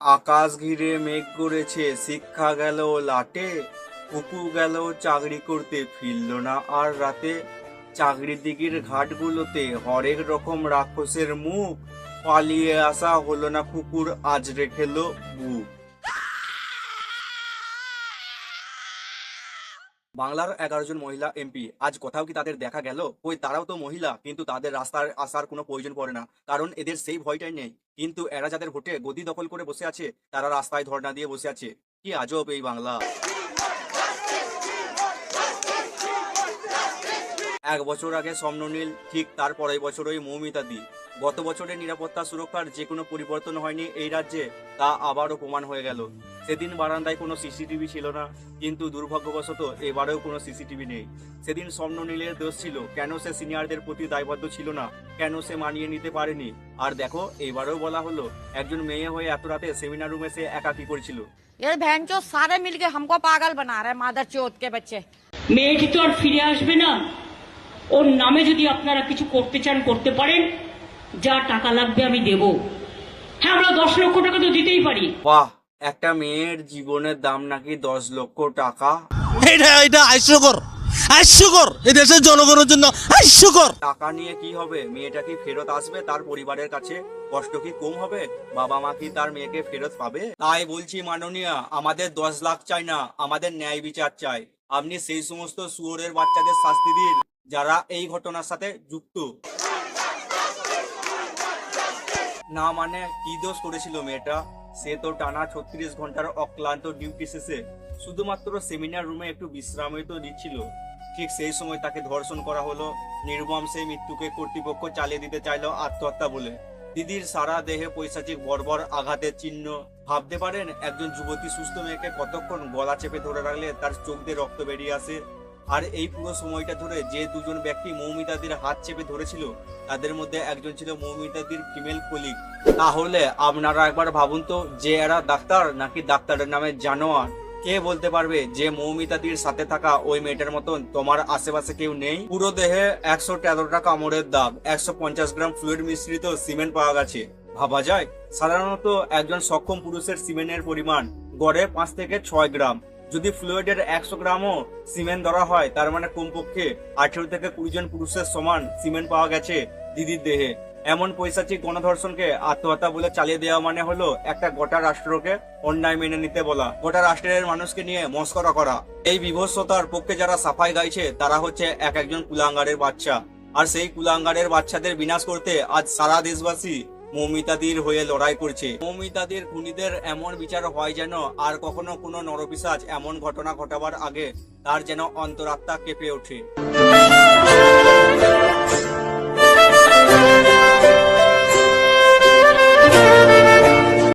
আকাশ ঘিরে মেঘ করেছে, শিক্ষা গেল লাটে কুকু গেল চাকরি করতে, ফিরল না আর রাতে। চাকরি দিকের ঘাটগুলোতে হরেক রকম রাক্ষসের মুখ, পালিয়ে আসা হলো না কুকুর, আজ রেখেলো বুক। বাংলার এগারো জন মহিলা এমপি আজ কোথাও কি তাদের দেখা গেল? ওই তারাও তো মহিলা, কিন্তু তাদের রাস্তার আসার কোনো প্রয়োজন পড়ে না, কারণ এদের সেই ভয়টাই নেই। কিন্তু এরা যাদের ভোটে গদি দখল করে বসে আছে, তারা রাস্তায় ধর্ণা দিয়ে বসে আছে। কি আজব এই বাংলা। এক বছর আগে স্বপ্ননীল ঠিক তার পরের বছরই মৌমিতাদি গত বছরের নিরাপত্তা সুরক্ষার যে কোনো পরিবর্তন হয়নি এই রাজ্যে তা আবারও প্রমাণ হয়ে গেল। সেদিন বারান্দায় কোনো সিসিটিভি ছিল না কিন্তু দুর্ভাগ্যবশত এবারেও কোনো সিসিটিভি নেই। সেদিন স্বর্ণনীলের দোষ ছিল কেন সে সিনিয়রদের প্রতি দায়বদ্ধ ছিল না কেন সে মানিয়ে নিতে পারেনি। আর দেখো এবারেও বলা হলো একজন মেয়ে হয়ে এত রাতে সেমিনার রুমে সে একা কি করেছিল? এর ভ্যানচো সারে মিলকে হামকো পাগল বানা রে মাদার চোদ কে বাচ্চে। মেয়েটি তো আর ফিরে আসবে না। ওর নামে যদি আপনারা কিছু করতে চান করতে পারেন। যা টাকা লাগবে আমি দেব। হ্যাঁ আমরা দশ লক্ষ টাকা তো দিতেই পারি। বাহ একটা মেয়ের জীবনের দাম নাকি দশ লক্ষ টাকা? এটা এটা হাস্যকর হাস্যকর। এই দেশের জনগণের জন্য হাস্যকর। টাকা নিয়ে কি হবে? মেয়েটা কি ফেরত আসবে? তার পরিবারের কাছে কষ্ট কি কম হবে? বাবা মা কি তার মেয়েকে ফেরত পাবে? তাই বলছি মাননীয়া আমাদের দশ লাখ চাই না আমাদের ন্যায় বিচার চাই। আপনি সেই সমস্ত শুয়োরের বাচ্চাদের শাস্তি দিন যারা এই ঘটনার সাথে যুক্ত। না মানে কি দোষ করেছিল মেয়েটা? সে তো টানা ছত্রিশ ঘণ্টার অক্লান্ত ডিউটি শেষে শুধুমাত্র সেমিনার রুমে একটু বিশ্রামই তো দিচ্ছিল। ঠিক সেই সময় তাকে ধর্ষণ করা হলো। নির্মম সেই মৃত্যুকে কর্তৃপক্ষ চালিয়ে দিতে চাইলো আত্মহত্যা বলে। দিদির সারা দেহে পৈশাচিক বর্বর আঘাতের চিহ্ন। ভাবতে পারেন, একজন যুবতী সুস্থ মেয়েকে কতক্ষণ গলা চেপে ধরে রাখলে তার চোখ দিয়ে রক্ত বেরিয়ে আসে? আর এই পুরো সময়টা ধরে যে দুজন ব্যক্তি মৌমিতাদির হাত চেপে ধরেছিল, তাদের মধ্যে একজন ছিল মৌমিতাদির ফিমেল কলিগ তাহলে আপনারা একবার ভাবুন তো, যে এরা ডাক্তার নাকি ডাক্তারের নামে জানোয়ার? কে বলতে পারবে যে মৌমিতাদির সাথে থাকা ওই মেয়েটার মতন তোমার আশেপাশে কেউ নেই? পুরো দেহে একশো তেরোটা কামড়ের দাগ, একশো পঞ্চাশ গ্রাম ফ্লুইড মিশ্রিত সিমেন্ট পাওয়া গেছে। ভাবা যায়, সাধারণত একজন সক্ষম পুরুষের সিমেন্টের পরিমাণ গড়ে পাঁচ থেকে ছয় গ্রাম। যদি ফ্লুইডের একশো গ্রামও সিমেন্ট ধরা হয়, তার মানে কমপক্ষে আঠেরো থেকে কুড়ি জন পুরুষের সমান সিমেন্ট পাওয়া গেছে দিদির দেহে। এমন পৈশাচিক গণধর্ষণকে আত্মহত্যা বলে চালিয়ে দেওয়া মানে হলো একটা গোটা রাষ্ট্রকে অন্যায় মেনে নিতে বলা। গোটা রাষ্ট্রের মানুষকে নিয়ে মস্করা করা। এই বিভৎসতার পক্ষে যারা সাফাই গাইছে, তারা হচ্ছে এক একজন কুলাঙ্গারের বাচ্চা। আর সেই কুলাঙ্গারের বাচ্চাদের বিনাশ করতে আজ সারা দেশবাসী মৌমিতাদির হয়ে লড়াই করছে। মৌমিতাদির খুনিদের এমন বিচার হয় যেন আর কখনো কোনো নরপিসাজ এমন ঘটনা ঘটাবার আগে তার যেন অন্তরাত্মা কেঁপে ওঠে।